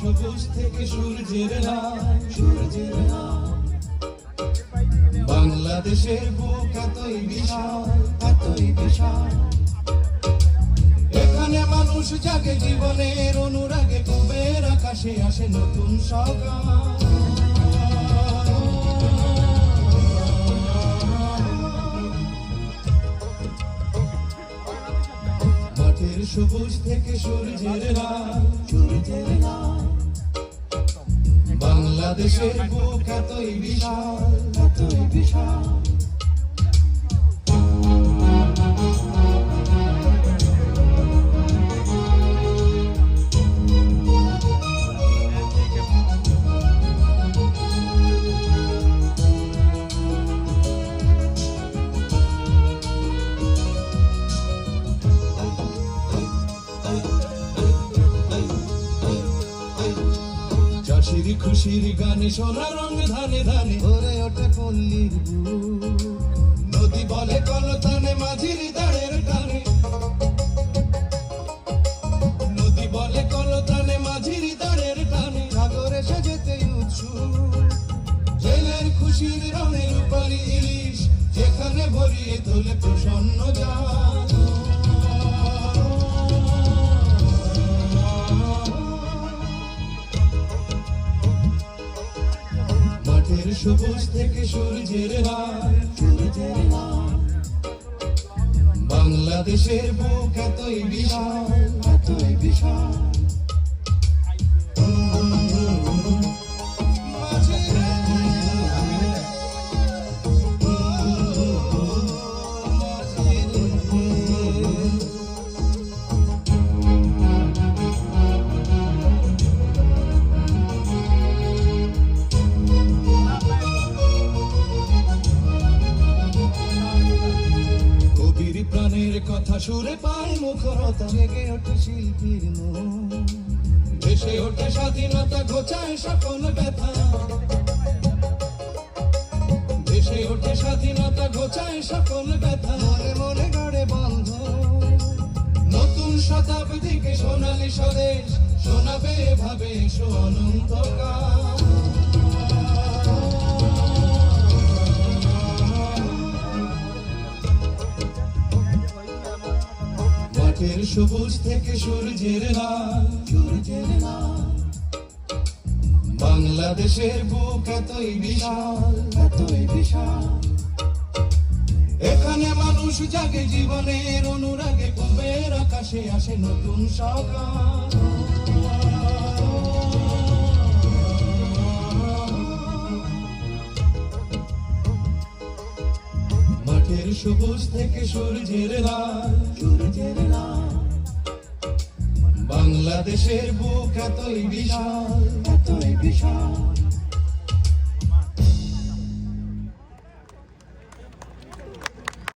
সবুজ থেকে সূর্যের লাল সূর্যের লাল। বাংলাদেশের বুক এতই বিশাল এতই বিশাল। মানুষ জাগে জীবনের অনুরাগে, কুবের আকাশে আসে নতুন সকাল। সবুজ থেকে সূর্যের সূর্যের বাংলাদেশের বুক এতই বিশাল এতই বিশাল। চাষির খুশির গানে, সোনা রঙ ধানে ধানে। ভরে ওঠে পল্লীর নদী বলে কলতানে, মাঝির দাঁড়ের টানে। নদী বলে কলতানে, মাঝির দাঁড়ের টানে। সাগর এসে যেতে উৎসুক। জেলের খুশির রঙের রূপালি ইলিশ। যেখানে ভরিয়ে তোলে প্রসন্ন জান সবুজ থেকে সূর্যের সূর্যের বাংলাদেশের বুক এতই বিশাল। এতই বিশাল। প্রাণের কথা সুরে পায় মুখরতা। জেগে ওঠে শিল্পীর ভেসে ওঠে স্বাধীনতা ঘোচায় সকল ব্যথা। ভেসে ওঠে স্বাধীনতা ঘোচায় সকল ব্যথা। মনে মনে গড়ে বন্ধ নতুন শতাব্দীকে সোনালি স্বদেশ শোনাবে ভাবে এসো অনন্তকাল। মাঠের সবুজ থেকে সূর্যের লাল। বাংলাদেশের বুক এতই বিশাল। এতই বিশাল এখানে মানুষ জাগে জীবনের অনুরাগে, কুবের আকাশে আসে নতুন সকাল। মাঠের সবুজ থেকে সূর্যের লাল। সূর্যের বাংলাদেশের বুক এতই বিশাল এতই বিশাল।